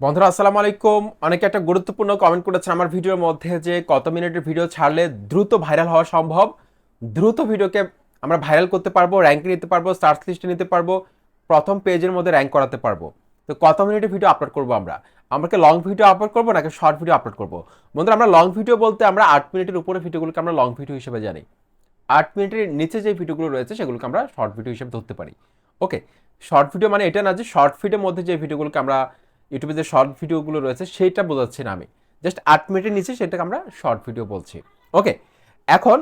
বন্ধুরা, আসসালামু আলাইকুম। অনেকে একটা গুরুত্বপূর্ণ কমেন্ট করেছেন আমার ভিডিওর মধ্যে যে কত মিনিটের ভিডিও ছাড়লে দ্রুত ভাইরাল হওয়া সম্ভব। দ্রুত ভিডিওকে আমরা ভাইরাল করতে পারব র্যাঙ্কে নিতে পারব সার্চ লিস্টে নিতে পারব, প্রথম পেজের মধ্যে র্যাঙ্ক করাতে পারব। তো কত মিনিটের ভিডিও আপলোড করব আমরা? আমাকে লং ভিডিও আপলোড করব নাকি শর্ট ভিডিও আপলোড করব? বন্ধুরা, আমরা লং ভিডিও বলতে আমরা আট মিনিটের উপরে ভিডিওগুলোকে আমরা লং ভিডিও হিসেবে জানি। আট মিনিটের নিচে যে ভিডিওগুলো রয়েছে, সেগুলোকে আমরা শর্ট ভিডিও হিসেবে ধরতে পারি। ওকে শর্ট ভিডিও মানে এটা না যে শর্ট ভিডিওর মধ্যে যে ভিডিওগুলোকে আমরা ইউটিউবে যে শর্ট ভিডিওগুলো রয়েছে, সেইটা বোঝাচ্ছি না আমি। জাস্ট আট মিনিটের নিচে সেটাকে আমরা শর্ট ভিডিও বলছি। ওকে এখন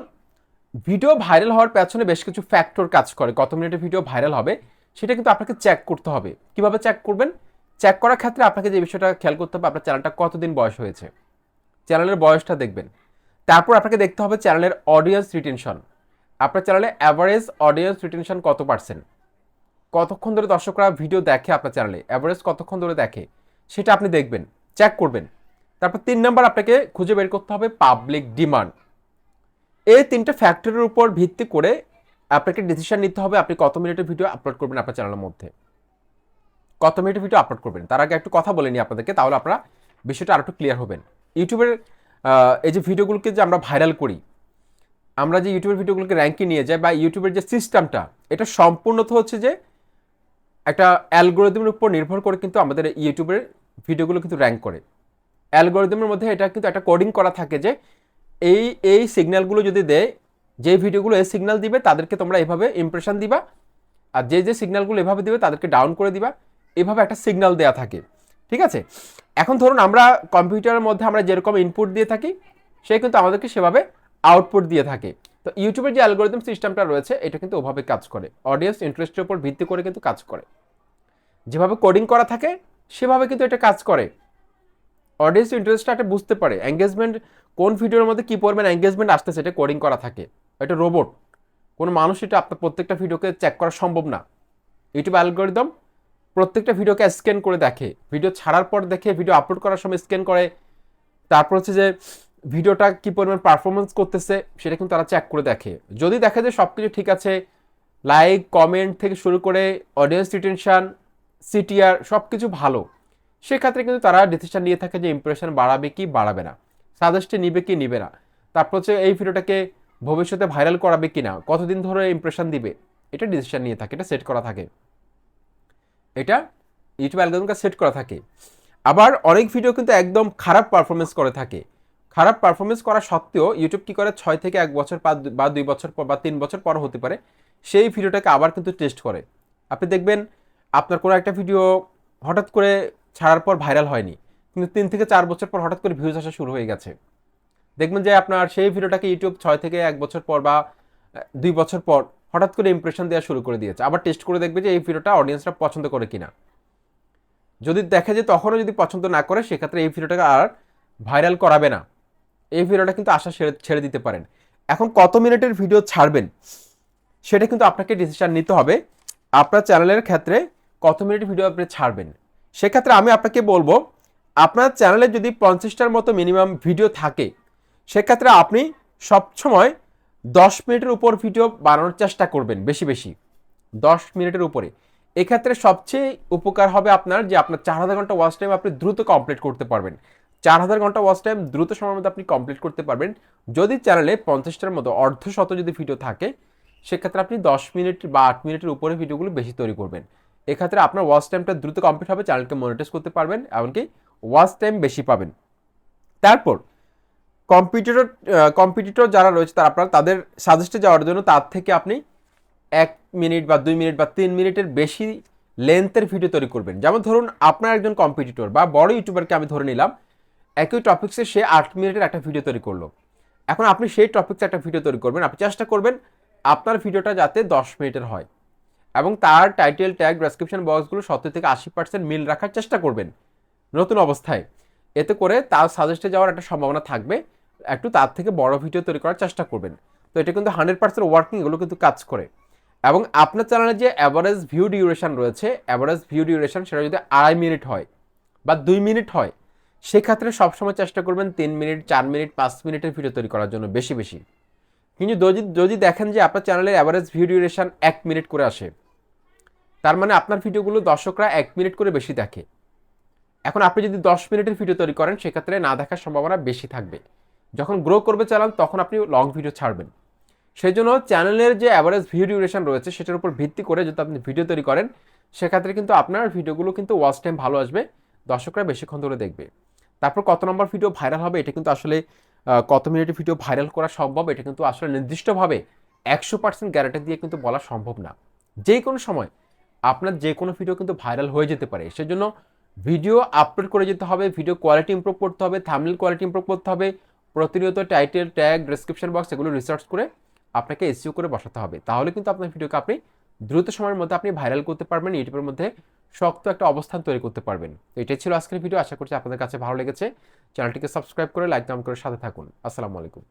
ভিডিও ভাইরাল হওয়ার পেছনে বেশ কিছু ফ্যাক্টর কাজ করে। কত মিনিটের ভিডিও ভাইরাল হবে, সেটা কিন্তু আপনাকে চেক করতে হবে। কীভাবে চেক করবেন? চেক করার ক্ষেত্রে আপনাকে যে বিষয়টা খেয়াল করতে হবে, আপনার চ্যানেলটা কতদিন বয়স হয়েছে। চ্যানেলের বয়সটা দেখবেন। তারপর আপনাকে দেখতে হবে চ্যানেলের অডিয়েন্স রিটেনশন আপনার চ্যানেলে অ্যাভারেজ অডিয়েন্স রিটেনশন কত পার্সেন্ট কতক্ষণ ধরে দর্শকরা ভিডিও দেখে আপনার চ্যানেলে অ্যাভারেজ কতক্ষণ ধরে দেখে, সেটা আপনি দেখবেন চেক করবেন। তারপর তিন নাম্বার আপনাকে খুঁজে বের করতে হবে পাবলিক ডিমান্ড এই তিনটে ফ্যাক্টরের উপর ভিত্তি করে আপনাকে ডিসিশন নিতে হবে আপনি কত মিনিটের ভিডিও আপলোড করবেন আপনার চ্যানেলের মধ্যে। কত মিনিটের ভিডিও আপলোড করবেন? তার আগে একটু কথা বলে নিই আপনাদেরকে, তাহলে আপনারা বিষয়টা আর একটু ক্লিয়ার হবেন। ইউটিউবের এই যে ভিডিওগুলোকে যে আমরা ভাইরাল করি, আমরা যে ইউটিউবের ভিডিওগুলোকে র্যাঙ্কে নিয়ে যাই বা ইউটিউবের যে সিস্টেমটা এটা সম্পূর্ণত হচ্ছে যে একটা অ্যালগোরিদমের উপর নির্ভর করে কিন্তু আমাদের ইউটিউবের ভিডিওগুলো কিন্তু র্যাঙ্ক করে। অ্যালগোরিদমের মধ্যে এটা কিন্তু একটা কোডিং করা থাকে যে এই এই সিগন্যালগুলো যদি দেয়, যে ভিডিওগুলো এই সিগন্যাল দিবে, তাদেরকে তোমরা এভাবে ইমপ্রেশন দিবা। আর যে যে সিগন্যালগুলো এভাবে দিবে, তাদেরকে ডাউন করে দিবা। এভাবে একটা সিগন্যাল দেওয়া থাকে। ঠিক আছে? এখন ধরুন আমরা কম্পিউটারের মধ্যে আমরা যেরকম ইনপুট দিয়ে থাকি, সে কিন্তু আমাদেরকে সেভাবে আউটপুট দিয়ে থাকে। তো ইউটিউবের যে অ্যালগোরিদম সিস্টেমটা রয়েছে, এটা কিন্তু ওভাবে কাজ করে। অডিয়েন্স ইন্টারেস্টের উপর ভিত্তি করে কিন্তু কাজ করে। যেভাবে কোডিং করা থাকে, সেভাবে কিন্তু এটা কাজ করে। অডিয়েন্স ইন্টারেস্টটা একটা বুঝতে পারে এঙ্গেজমেন্ট কোন ভিডিওর মধ্যে কী পরিমাণ এঙ্গেজমেন্ট আসতেছে, এটা কোডিং করা থাকে। এটা রোবট কোনো মানুষ এটা আপনার প্রত্যেকটা ভিডিওকে চেক করা সম্ভব না। ইউটিউব অ্যালগোরিদম প্রত্যেকটা ভিডিওকে স্ক্যান করে দেখে। ভিডিও ছাড়ার পর দেখে ভিডিও আপলোড করার সময় স্ক্যান করে। তারপর হচ্ছে যে ভিডিওটা কি পরিমাণ পারফরমেন্স করতেছে, সেটা কিন্তু তারা চেক করে দেখে। যদি দেখে যে সব কিছু ঠিক আছে লাইক কমেন্ট থেকে শুরু করে অডিয়েন্স রিটেনশন সিটিআর সব কিছু ভালো, সেক্ষেত্রে কিন্তু তারা ডিসিশন নিয়ে থাকে যে ইমপ্রেশন বাড়াবে কি বাড়াবে না সাজেস্টে নিবে কি নিবে না। তারপর হচ্ছে এই ভিডিওটাকে ভবিষ্যতে ভাইরাল করাবে কি না কতদিন ধরে ইমপ্রেশন দিবে, এটা ডিসিশন নিয়ে থাকে, এটা সেট করা থাকে। এটা ইউটিউব অ্যালগোরিদমটা সেট করা থাকে। আবার অনেক ভিডিও কিন্তু একদম খারাপ পারফরমেন্স করে থাকে। খারাপ পারফরমেন্স করা সত্ত্বেও ইউটিউব কি করে ছয় থেকে এক বছর বা দুই বছর পর বা তিন বছর পর হতে পারে, সেই ভিডিওটাকে আবার কিন্তু টেস্ট করে। আপনি দেখবেন আপনার কোনো একটা ভিডিও হঠাৎ করে ছাড়ার পর ভাইরাল হয়নি, কিন্তু তিন থেকে চার বছর পর হঠাৎ করে ভিউজ আসা শুরু হয়ে গেছে। দেখবেন যে আপনার সেই ভিডিওটাকে ইউটিউব ছয় থেকে এক বছর পর বা দুই বছর পর হঠাৎ করে ইমপ্রেশন দেওয়া শুরু করে দিয়েছে। আবার টেস্ট করে দেখবে যে এই ভিডিওটা অডিয়েন্সরা পছন্দ করে কিনা। যদি দেখে যে তখনও যদি পছন্দ না করে, সেক্ষেত্রে এই ভিডিওটাকে আর ভাইরাল করাবে না। এই ভিডিওটা কিন্তু আশা ছেড়ে দিতে পারেন। এখন কত মিনিটের ভিডিও ছাড়বেন, সেটা কিন্তু আপনাকে ডিসিশন নিতে হবে। আপনার চ্যানেলের ক্ষেত্রে কত মিনিট ভিডিও আপনি ছাড়বেন। সেক্ষেত্রে আমি আপনাকে বলব, আপনার চ্যানেলে যদি পঞ্চাশটার মতো মিনিমাম ভিডিও থাকে, সেক্ষেত্রে আপনি সবসময় দশ মিনিটের উপর ভিডিও বানানোর চেষ্টা করবেন, বেশি বেশি। দশ মিনিটের উপরে। এক্ষেত্রে সবচেয়ে উপকার হবে আপনার যে আপনার চার হাজার ঘণ্টা ওয়াচ টাইম আপনি দ্রুত কমপ্লিট করতে পারবেন। চার হাজার ঘণ্টা ওয়াচ টাইম দ্রুত সময়ের মধ্যে আপনি কমপ্লিট করতে পারবেন। যদি চ্যানেলে পঞ্চাশটার মতো অর্ধ শত যদি ভিডিও থাকে, সেক্ষেত্রে আপনি দশ মিনিট বা আট মিনিটের উপরে ভিডিওগুলো বেশি তৈরি করবেন। এক্ষেত্রে আপনার ওয়াচ টাইমটা দ্রুত কমপ্লিট হবে চ্যানেলকে মনিটাইজ করতে পারবেন, এমনকি ওয়াচ টাইম বেশি পাবেন। তারপর কম্পিটিটর কম্পিটিটর যারা রয়েছে তারা আপনার তাদের সাজেস্টে যাওয়ার জন্য তার থেকে আপনি এক মিনিট বা দুই মিনিট বা তিন মিনিটের বেশি লেন্থের ভিডিও তৈরি করবেন। যেমন ধরুন আপনার একজন কম্পিটিটর বা বড় ইউটিউবারকে আমি ধরে নিলাম একই টপিক্সে সে আট মিনিটের একটা ভিডিও তৈরি করল। এখন আপনি সেই টপিক্সে একটা ভিডিও তৈরি করবেন, আপনি চেষ্টা করবেন আপনার ভিডিওটা যাতে দশ মিনিটের হয় এবং তার টাইটেল ট্যাগ ডেসক্রিপশন বক্সগুলো সত্তর থেকে আশি পার্সেন্ট মিল রাখার চেষ্টা করবেন নতুন অবস্থায়। এতে করে তার সাজেস্টে যাওয়ার একটা সম্ভাবনা থাকবে, একটু তার থেকে বড় ভিডিও তৈরি করার চেষ্টা করবেন। তো এটা কিন্তু হান্ড্রেড পার্সেন্ট ওয়ার্কিং এগুলো কিন্তু কাজ করে। এবং আপনার চ্যানেলে যে অ্যাভারেজ ভিউ ডিউরেশন রয়েছে অ্যাভারেজ ভিউ ডিউরেশন সেটা যদি আড়াই মিনিট হয় বা দুই মিনিট হয় সেক্ষেত্রে সবসময় চেষ্টা করবেন তিন মিনিট, চার মিনিট, পাঁচ মিনিটের ভিডিও তৈরি করার জন্য বেশি বেশি। কিন্তু যদি যদি দেখেন যে আপনার চ্যানেলের অ্যাভারেজ ভিউ ডিউরেশন এক মিনিট করে আসে, তার মানে আপনার ভিডিওগুলো দর্শকরা এক মিনিট করে বেশি দেখে। এখন আপনি যদি দশ মিনিটের ভিডিও তৈরি করেন, সেক্ষেত্রে না দেখার সম্ভাবনা বেশি থাকবে। যখন গ্রো করবে চালান তখন আপনি লং ভিডিও ছাড়বেন। সেই জন্য চ্যানেলের যে অ্যাভারেজ ভিডিও ডিউরেশন রয়েছে, সেটার উপর ভিত্তি করে যদি আপনি ভিডিও তৈরি করেন, সেক্ষেত্রে কিন্তু আপনার ভিডিওগুলো কিন্তু ওয়াচ টাইম ভালো আসবে, দর্শকরা বেশিক্ষণ ধরে দেখবে। তারপর কত নম্বর ভিডিও ভাইরাল হবে, এটা কিন্তু আসলে কত মিনিটের ভিডিও ভাইরাল করা সম্ভব, এটা কিন্তু আসলে নির্দিষ্টভাবে একশো পার্সেন্ট গ্যারান্টি দিয়ে কিন্তু বলা সম্ভব না। যে কোনো সময় আপনার যে কোনো ভিডিও কিন্তু ভাইরাল হয়ে যেতে পারে। সেজন্য ভিডিও আপলোড করে যেতে হবে ভিডিও কোয়ালিটি ইমপ্রুভ করতে হবে থামনেল কোয়ালিটি ইমপ্রুভ করতে হবে, প্রতিনিয়ত টাইটেল ট্যাগ ডিসক্রিপশন বক্স এগুলো রিসার্চ করে আপনাকে এসিও করে বসাতে হবে। তাহলে কিন্তু আপনার ভিডিওকে আপনি দ্রুত সময়ের মধ্যে আপনি ভাইরাল করতে পারবেন ইউটিউবের মধ্যে শক্ত একটা অবস্থান তৈরি করতে পারবেন। তো এটাই ছিল আজকের ভিডিও। আশা করছি আপনাদের কাছে ভালো লেগেছে। চ্যানেলটিকে সাবস্ক্রাইব করে, লাইক, কমেন্ট করে সাথে থাকুন। আসসালামু আলাইকুম।